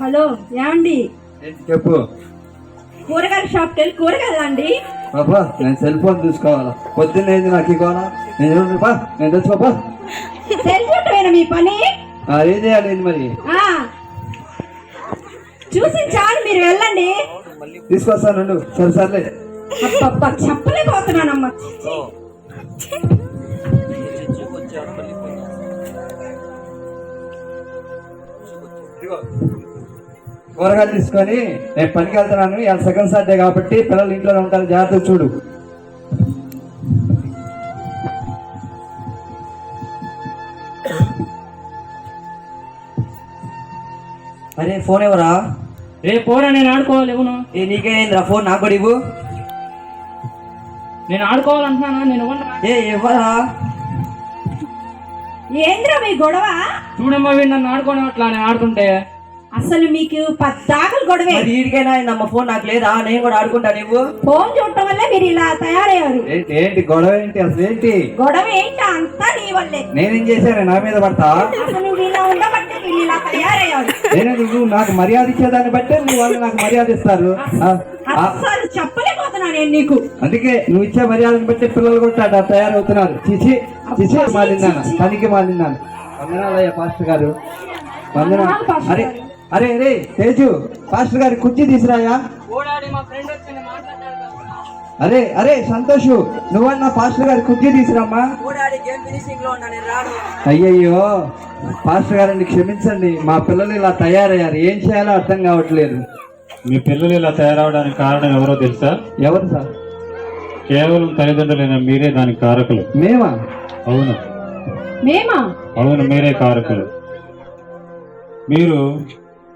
Hello ఏమండి? చెప్పు. కూరగాయల షాప్కి వెళ్ళి కూరగాయలు అండి. పాపా నేను సెల్ ఫోన్ చూసుకోవాలా పొద్దున్న అయింది నాకు ఇవ్వాలా నేను చూడండి పా నేను మీ పని? ఏం చేయాలి ఏంది మరి? ఆ. చూసి చాలు మీరు వెళ్ళండి. తీసుకొస్తాను సరే సర్లే. అబ్బబ్బా చెప్పలేకపోతున్నానమ్మా. కూరగాయలు తీసుకొని నేను పనికి వెళ్తున్నాను ఇవాళ సెకండ్ సాటర్డే కాబట్టి పిల్లలు ఇంట్లోనే ఉంటారు జాగ్రత్తగా చూడు. అరే ఫోన్ ఎవరా? రే పోరా నేను ఆడుకోవాలి ఇవ్వను ఏ నీకేంద్రా ఫోన్? నాకు కూడా ఇవ్వు. నేను ఆడుకోవాలంటున్నానా? నేను ఇవ్వను ఏ ఇవ్వరా? ఏంద్రా మీ గొడవ? చూడమ్మా వీడు నన్ను ఆడుకోవడం అట్లా నేను ఆడుతుంటే. అసలు మీకు పద్దాకలు గొడవే. వీడికైనా నమ్మ ఫోన్ నాకు లేదా? నేను కూడా ఆడుకుంటా నువ్వు. ఫోన్ చూడటం వల్లే మీరు ఇలా తయారయ్యారు. ఏంటి ఏంటి గొడవ ఏంటి అసలు ఏంటి? గొడవ ఏంటి? అంతా నీ వల్లే. నేనేం చేశాను? నా మీద పడతా? అసలు నువ్వు ఇలా ఉండబట్టే వీళ్ళు ఇలా తయారయ్యారు. నేనే నువ్వు నాకు మర్యాద ఇచ్చేదాన్ని బట్టే నువ్వు వాళ్ళు నాకు మర్యాద ఇస్తారు. అసలు చెప్పలేకపోతున్నా నేను నీకు. అందుకే నువ్వు ఇచ్చే మర్యాదను బట్టి పిల్లలు కూడా తయారవుతున్నారు. చిచి చిచి మాలిన్నాను పనికి మాలిన్నాను వందనాలయ్య పాస్టర్ గారు. వందనాలు అరే. అరే అరే తేజు పాస్టర్ గారి కుర్చీ తీసురాయా అరే అరే సంతోషు నువ్వన్నా పాస్టర్ గారి కుర్చీ తీసురామ్మా అయ్యయ్యో పాస్టర్ గారిని క్షమించండి మా పిల్లలు ఇలా తయారయ్యారు ఏం చేయాలో అర్థం కావట్లేదు. మీ పిల్లలు ఇలా తయారవడానికి కారణం ఎవరో తెలుసా? ఎవరు సార్? కేవలం తల్లిదండ్రులైన మీరే దానికి కారకులు. మేమా? అవును. మేమా? అవును మీరే కారకులు. మీరు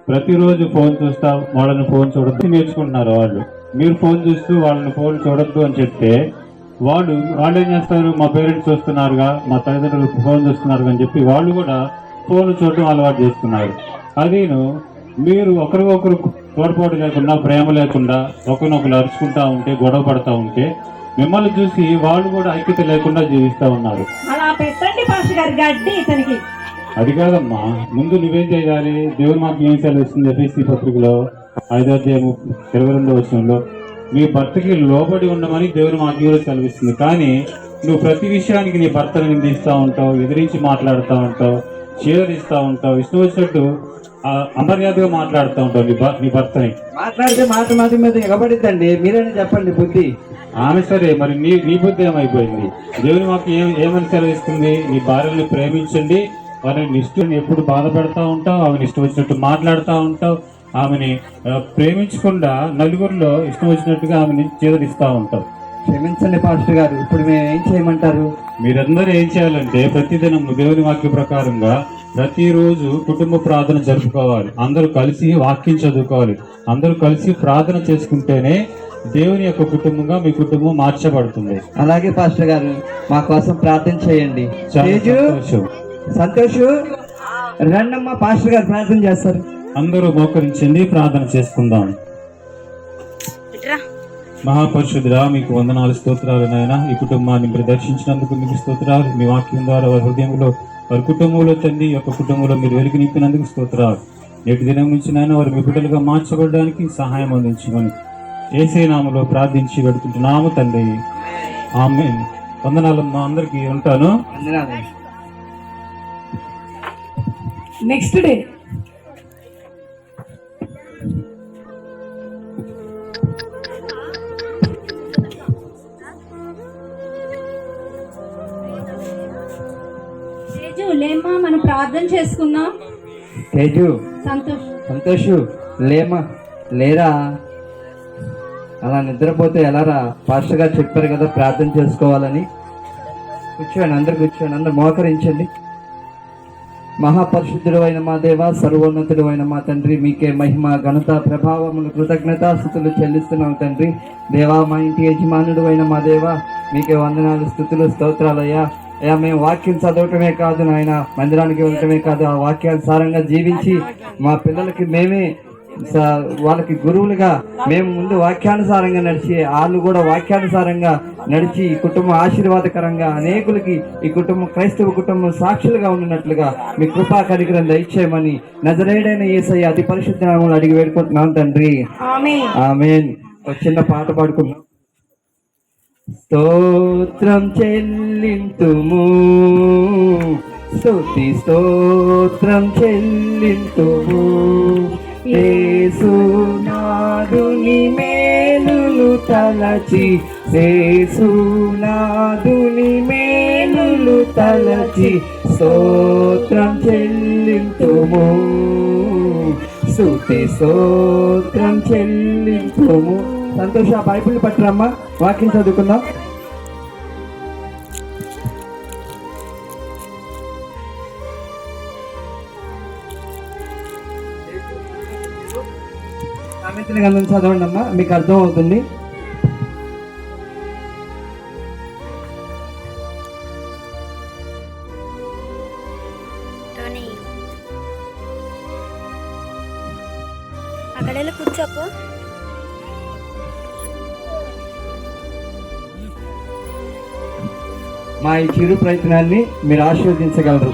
ప్రతిరోజు ఫోన్ చూస్తా వాళ్ళని ఫోన్ చూడద్దు నేర్చుకుంటున్నారు వాళ్ళు. మీరు ఫోన్ చూస్తూ వాళ్ళని ఫోన్ చూడొద్దు అని చెప్తే వాళ్ళు వాళ్ళు ఏం చేస్తారు? మా పేరెంట్స్ చూస్తున్నారుగా మా తల్లిదండ్రులు ఫోన్ చూస్తున్నారు అని చెప్పి వాళ్ళు కూడా ఫోన్ చూడటం అలవాటు చేస్తున్నారు. అదేను మీరు ఒకరికొకరు తోడ్పాటు లేకుండా ప్రేమ లేకుండా ఒకరినొకరు అరుచుకుంటా ఉంటే గొడవ పడతా ఉంటే మిమ్మల్ని చూసి వాళ్ళు కూడా ఐక్యత లేకుండా జీవిస్తూ ఉన్నారు. అలా పెట్టండి పాస్టర్ గడ్డి ఇతనికి. అది కాదమ్మా. ముందు నువ్వేం చేయాలి? దేవుని మాకు ఏం సెలవిస్తుంది ఎఫ్ఎస్సి పత్రికలో ఐదో అధ్యాయం ఇరవై రెండో విషయంలో మీ భర్తకి లోబడి ఉండమని దేవుని మాకు సెలవిస్తుంది. కానీ నువ్వు ప్రతి విషయానికి నీ భర్తను నిందిస్తూ ఉంటావు ఎదిరించి మాట్లాడుతూ ఉంటావు చేదరిస్తూ ఉంటావు. ఇష్టం వచ్చినట్టు అమర్యాదగా మాట్లాడుతూ ఉంటావు నీ నీ భర్తని. మాట్లాడితే మాట మాట మీద ఎగబడిద్దండి మీరైనా చెప్పండి బుద్ధి. ఆమె సరే మరి నీ నీ బుద్ధి ఏమైపోయింది? దేవుని మాకు ఏం ఏమని సెలవిస్తుంది? నీ భార్యని ప్రేమించండి. వారిని నిష్ఠుని ఎప్పుడు బాధ పెడతా ఉంటావు ఆమెను ఇష్టం వచ్చినట్టు మాట్లాడుతూ ఉంటావు ఆమెని ప్రేమించకుండా నలుగురిలో ఇష్టం వచ్చినట్టుగా ఆమెని చేదరిస్తూ ఉంటావు. క్షమించండి పాస్టర్ గారు. ఇప్పుడు మేము ఏం చేయమంటారు? మీరందరూ ఏం చేయాలంటే ప్రతిదినం దేవుని వాక్య ప్రకారంగా ప్రతిరోజు కుటుంబ ప్రార్థన జరుపుకోవాలి. అందరూ కలిసి వాక్యం చదువుకోవాలి. అందరూ కలిసి ప్రార్థన చేసుకుంటేనే దేవుని యొక్క కుటుంబంగా మీ కుటుంబం మార్చబడుతుంది. అలాగే పాస్టర్ గారు మా కోసం ప్రార్థన చేయండి. సంతోషం రండమ్మా పాస్టర్ గారు ప్రార్థన చేస్తారు. అందరూ మోకరించండి ప్రార్థన చేసుకుందాం. మహాపరిశుద్ధుడా మీకు వందనాలు స్తోత్రాలు నాయన. ఈ కుటుంబాన్ని మీరు దర్శించినందుకు మీకు స్తోత్రాలు. మీ వాక్యం ద్వారా వారి హృదయంలో వారి కుటుంబంలో తండ్రి యొక్క కుటుంబంలో మీరు వెలుగు నింపినందుకు స్తోత్రాలు. నేటి దినం నుంచి నాయన వారు మీ బిడ్డలుగా మార్చబడడానికి సహాయం అందించమని ఏసే నామలో ప్రార్థించి పెడుతుంటున్నాము తండ్రి. ఆమె వందనాలు మా అందరికీ ఉంటాను. వందనాలు. నెక్స్ట్ డే తేజు లేమ్మా మనం ప్రార్థన చేసుకుందాం. తేజు. సంతోష్. సంతోషు లేమా లేరా? అలా నిద్రపోతే ఎలారా? పాస్టర్ గారు చెప్పారు కదా ప్రార్థన చేసుకోవాలని. కూర్చోండి అందరు కూర్చోండి అందరు మోకరించండి. మహాపరిశుద్ధుడు అయిన మా దేవ సర్వోన్నతుడు అయిన మా తండ్రి మీకే మహిమ ఘనత ప్రభావములు కృతజ్ఞత స్థుతులు చెల్లిస్తున్నాం తండ్రి. దేవా మా ఇంటి యజమానుడు అయిన మా దేవ మీకే వందనాలు స్థుతులు స్తోత్రాలయ్యా. అయ్యా మేము వాక్యం చదవటమే కాదు నాయన మందిరానికి వెళ్ళటమే కాదు ఆ వాక్యానుసారంగా జీవించి మా పిల్లలకి మేమే స- వాళ్ళకి గురువులుగా మేము ముందు వాక్యానుసారంగా నడిచి వాళ్ళు కూడా వాక్యానుసారంగా నడిచి ఈ కుటుంబం ఆశీర్వాదకరంగా అనేకులకి ఈ కుటుంబం క్రైస్తవ కుటుంబం సాక్షులుగా ఉన్నట్లుగా మీ కృపా కనికరం దయచేయమని నజరేడైన ఏసయ్య అతి పరిశుద్ధ నామములో అడిగి వేడుకుంటున్నాం తండ్రి. ఆమెన్. ఒక చిన్న పాట పాడుకుందాం. స్తోత్రం చెల్లింతుము. స్తుతి స్తోత్రం చెల్లింతుము. యేసునాదుని మేలులు తలచి యేసునాదుని మేలులు తలచి స్తోత్రం చెల్లింతుము. సుతి స్తోత్రం చెల్లింతుము. సంతోష బైబిల్ పట్టరమ్మా. వాక్యం చదువుకుందాం. సామెతల గ్రంథం చదవండి అమ్మా మీకు అర్థం అవుతుంది అక్కడ వెళ్ళి కూర్చోపు. మా ఈ చిరు ప్రయత్నాన్ని మీరు ఆశీర్వదించగలరు.